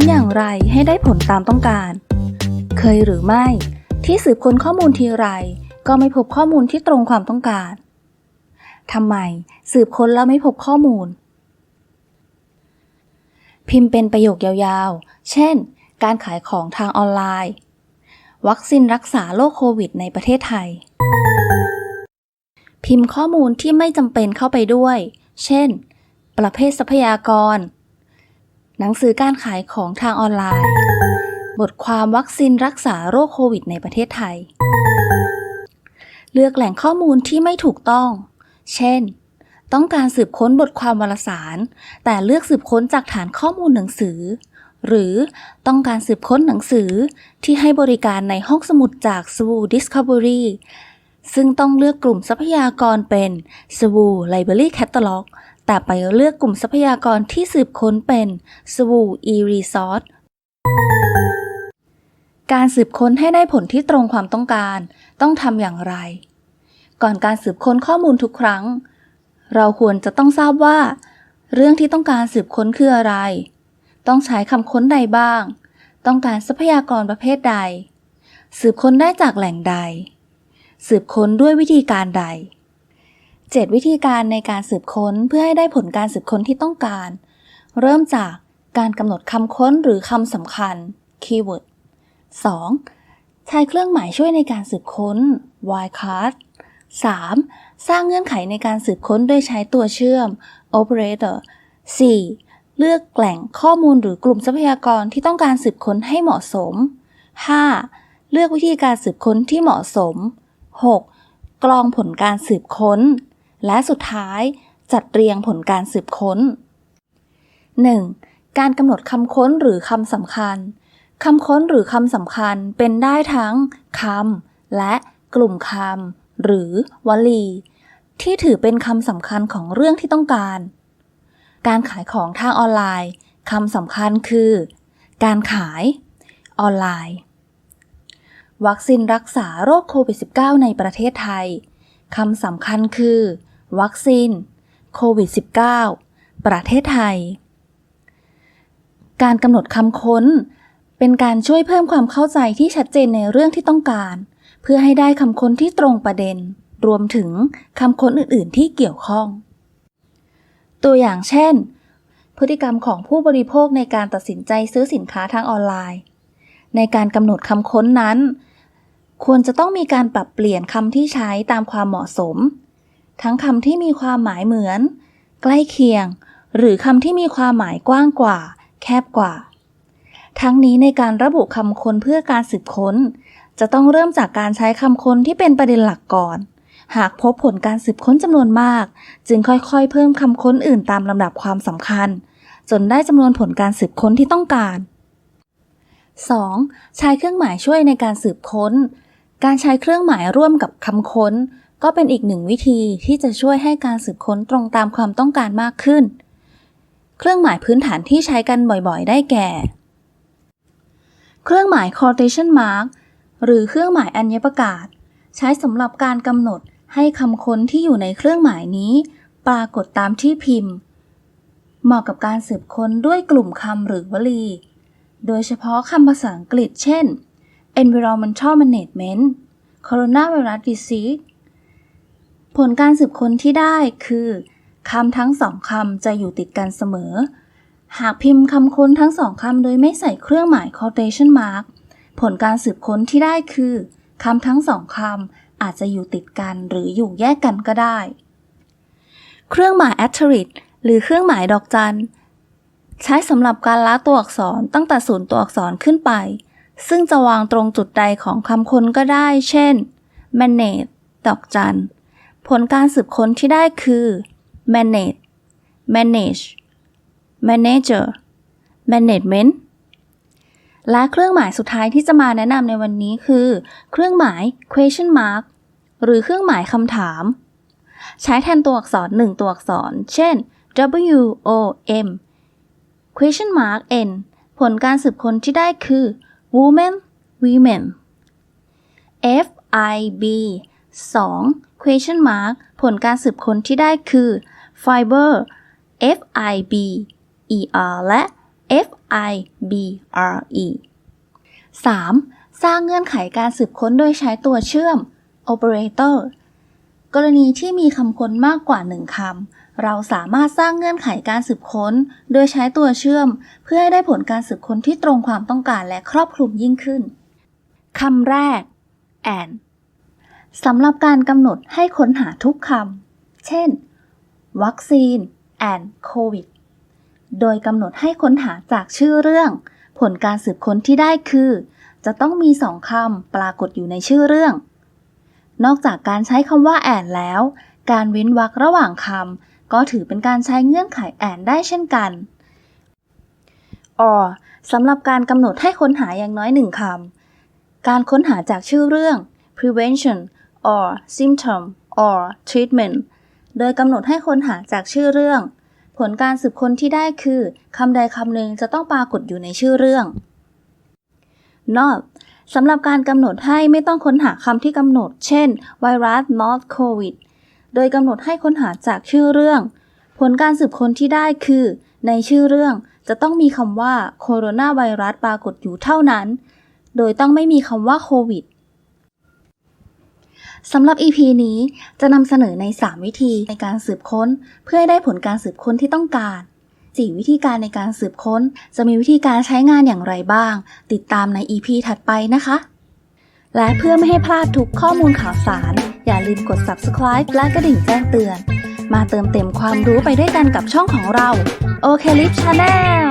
ค้นอย่างไรให้ได้ผลตามต้องการ เคยหรือไม่ที่สืบค้นข้อมูลทีไร ก็ไม่พบข้อมูลที่ตรงความต้องการทำไมสืบค้นแล้วไม่พบข้อมูล พิมพ์เป็นประโยคยาวๆ เช่น การขายของทางออนไลน์ วัคซีนรักษาโรคโควิดในประเทศไทย พิมพ์ข้อมูลที่ไม่จำเป็นเข้าไปด้วย เช่น ประเภททรัพยากร หนังสือการขายของทางออนไลน์ บทความวัคซีนรักษาโรคโควิดในประเทศไทย เลือกแหล่งข้อมูลที่ไม่ถูกต้อง เช่น ต้องการสืบค้นบทความวารสาร แต่เลือกสืบค้นจากฐานข้อมูลหนังสือ หรือต้องการสืบค้นหนังสือที่ให้บริการในห้องสมุดจาก s w o Discovery ซึ่งต้องเลือกกลุ่มทรัพยากรเป็น s w o Library Catalog แต่ไปเลือกกลุ่มทรัพยากรที่สืบค้นเป็น s w o e-resource การสืบค้นให้ได้ผลที่ตรงความต้องการ ต้องทำอย่างไร ก่อนการสืบค้นข้อมูลทุกครั้ง เราควรจะต้องทราบว่า เรื่องที่ต้องการสืบค้นคืออะไร ต้องใช้คำค้นใดบ้าง ต้องการทรัพยากรประเภทใด สืบค้นได้จากแหล่งใด สืบค้นด้วยวิธีการใด 7 วิธีการในการสืบค้นเพื่อให้ได้ผลการสืบค้นที่ต้องการ เริ่มจากการกำหนดคำค้นหรือคำสำคัญ keyword 2. ใช้เครื่องหมายช่วยในการสืบค้น wildcard 3. สร้างเงื่อนไขในการสืบค้นโดยใช้ตัวเชื่อม operator 4. เลือกแหล่งข้อมูลหรือกลุ่มทรัพยากรที่ต้องการสืบค้นให้เหมาะสม 5. เลือกวิธีการสืบค้นที่เหมาะสม 6. กรองผลการสืบค้น และสุดท้ายจัดเรียงผลการสืบค้น 1. การกำหนดคำค้นหรือคำสำคัญคำค้นหรือคำสำคัญเป็นได้ทั้งคำและกลุ่มคำหรือวลี ที่ถือเป็นคำสำคัญของเรื่องที่ต้องการ การขายของทางออนไลน์คำสำคัญคือ การขายออนไลน์ วัคซีนรักษาโรคโควิด -19 ในประเทศไทยคำสำคัญคือ วัคซีน โควิด -19 ประเทศไทย การกำหนดคำค้น เป็นการช่วยเพิ่มความเข้าใจที่ชัดเจนในเรื่องที่ต้องการ เพื่อให้ได้คำค้นที่ตรงประเด็น รวมถึงคำค้นอื่น ๆ ที่เกี่ยวข้อง ตัวอย่างเช่น พฤติกรรมของผู้บริโภคในการตัดสินใจซื้อสินค้าทางออนไลน์ ในการกำหนดคำค้นนั้นควรจะต้องมีการปรับเปลี่ยนคำที่ใช้ตามความเหมาะสม ทั้งคำที่มีความหมายเหมือน ใกล้เคียง หรือคำที่มีความหมายกว้างกว่า แคบกว่า ทั้งนี้ในการระบุคำค้นเพื่อการสืบค้น จะต้องเริ่มจากการใช้คำค้นที่เป็นประเด็นหลักก่อน หากพบผลการสืบค้นจำนวนมาก จึงค่อยๆ เพิ่มคำค้นอื่นตามลำดับความสำคัญ จนได้จำนวนผลการสืบค้นที่ต้องการ 2. ใช้เครื่องหมายช่วยในการสืบค้น การใช้เครื่องหมายร่วมกับคำค้น ก็เป็นอีกหนึ่งวิธีที่จะช่วยให้การสืบค้นตรงตามความต้องการมากขึ้น เครื่องหมายพื้นฐานที่ใช้กันบ่อยๆ ได้แก่ เครื่องหมาย quotation mark หรือเครื่องหมายอัญญประกาศ ใช้สำหรับการกำหนดให้คำค้นที่อยู่ในเครื่องหมายนี้ ปรากฏตามที่พิมพ์ เหมาะกับการสืบค้นด้วยกลุ่มคำหรือวลี โดยเฉพาะคำภาษาอังกฤษ เช่น environmental management coronavirus disease ผลการสืบค้นที่ได้คือคำทั้งสองคำจะอยู่ติดกันเสมอ หากพิมพ์คำค้นทั้งสองคำโดยไม่ใส่เครื่องหมาย quotation mark ผลการสืบค้นที่ได้คือคำทั้งสองคำอาจจะอยู่ติดกันหรืออยู่แยกกันก็ได้ เครื่องหมาย asterisk หรือเครื่องหมายดอกจัน ใช้สำหรับการละตัวอักษรตั้งแต่ศูนย์ตัวอักษรขึ้นไป ซึ่งจะวางตรงจุดใดของคำค้นก็ได้ เช่น manage ดอกจัน ผลการสืบค้นที่ได้คือ manage manage manager management และเครื่องหมายสุดท้ายที่จะมาแนะนำในวันนี้คือ เครื่องหมาย question mark หรือเครื่องหมายคำถาม ใช้แทนตัวอักษรหนึ่งตัวอักษร เช่น W O M question mark N ผลการสืบค้นที่ได้คือ women women F I B 2 question mark ผลการสืบค้นที่ได้คือ fiber F I B E R และ F I B R E 3. สร้างเงื่อนไขการสืบค้นโดยใช้ตัวเชื่อม operator กรณีที่มีคำค้นมากกว่าหนึ่งคำ เราสามารถสร้างเงื่อนไขการสืบค้น โดยใช้ตัวเชื่อม เพื่อให้ได้ผลการสืบค้นที่ตรงความต้องการและครอบคลุมยิ่งขึ้น คำแรก and สำหรับการกำหนดให้ค้นหาทุกคำ เช่น วัคซีน and COVID โดยกำหนดให้ค้นหาจากชื่อเรื่อง ผลการสืบค้นที่ได้คือ จะต้องมีสองคำปรากฏอยู่ในชื่อเรื่อง นอกจากการใช้คำว่า and แล้ว การเว้นวรรคระหว่างคำก็ถือเป็นการใช้เงื่อนไข and ได้เช่นกัน or สำหรับการกำหนดให้ค้นหาอย่างน้อยหนึ่งคำ การค้นหาจากชื่อเรื่อง prevention or symptom or treatment โดยกำหนดให้ค้นหาจากชื่อเรื่อง ผลการสืบค้นที่ได้คือคำใดคำหนึ่งจะต้องปรากฏอยู่ในชื่อเรื่อง not สำหรับการกำหนดให้ไม่ต้องค้นหาคำที่กำหนด เช่น ไวรัส not covid โดยกำหนดให้ค้นหาจากชื่อเรื่อง ผลการสืบค้นที่ได้คือ ในชื่อเรื่องจะต้องมีคำว่าโคโรนาไวรัสปรากฏอยู่เท่านั้น โดยต้องไม่มีคำว่าโควิด สำหรับ EP นี้จะนำเสนอใน 3 วิธีในการสืบค้น เพื่อให้ได้ผลการสืบค้นที่ต้องการ 4 วิธีการในการสืบค้น จะมีวิธีการใช้งานอย่างไรบ้าง ติดตามใน EP ถัดไปนะคะ และเพื่อไม่ให้พลาดทุกข้อมูลข่าวสาร อย่าลืมกด subscribe และกระดิ่งแจ้งเตือน มาเติมเต็มความรู้ไปด้วยกันกับช่องของเราโอเคลิฟ Channel